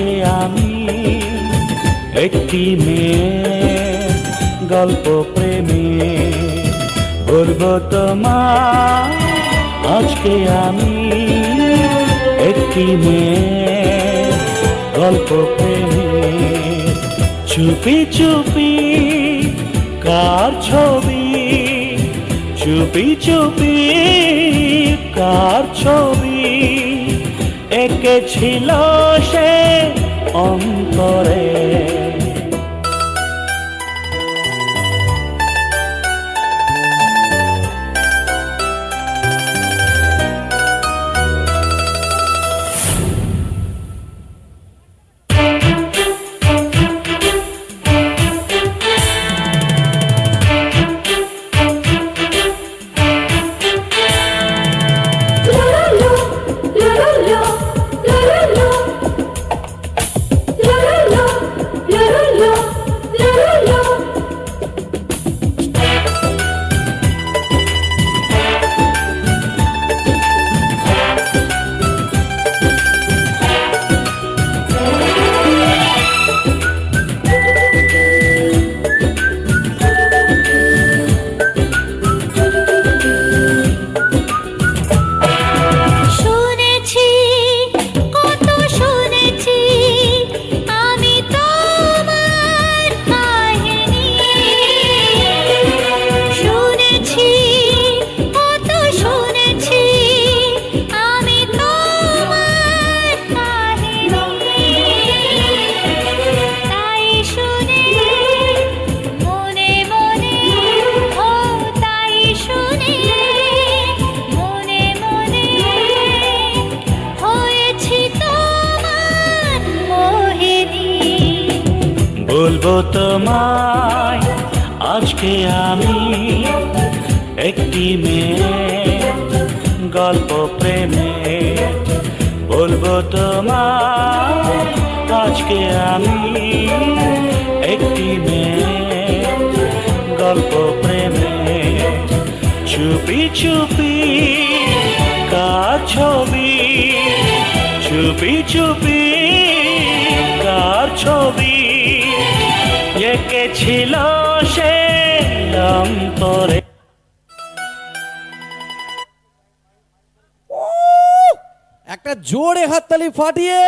আজকে আমি একটি মেয়ে, গল্প প্রেমে তোমার। আজকে আমি একটি মেয়ে, গল্প প্রেমে চুপি চুপি কার ছবি? চুপি চুপি কার ছবি? এঁকেছিল সে? অন্তরে বলব তোমায়, আজকে আমি একটি মেয়ে গল্প প্রেমে বলব তোমায়, আজকে আমি একটি মেয়ে গল্প প্রেমে চুপি চুপি কার ছবি চুপি চুপি কার ছবি? এঁকেছিল সে অন্তরে একটা জোরে হাততালি ফাটিয়ে।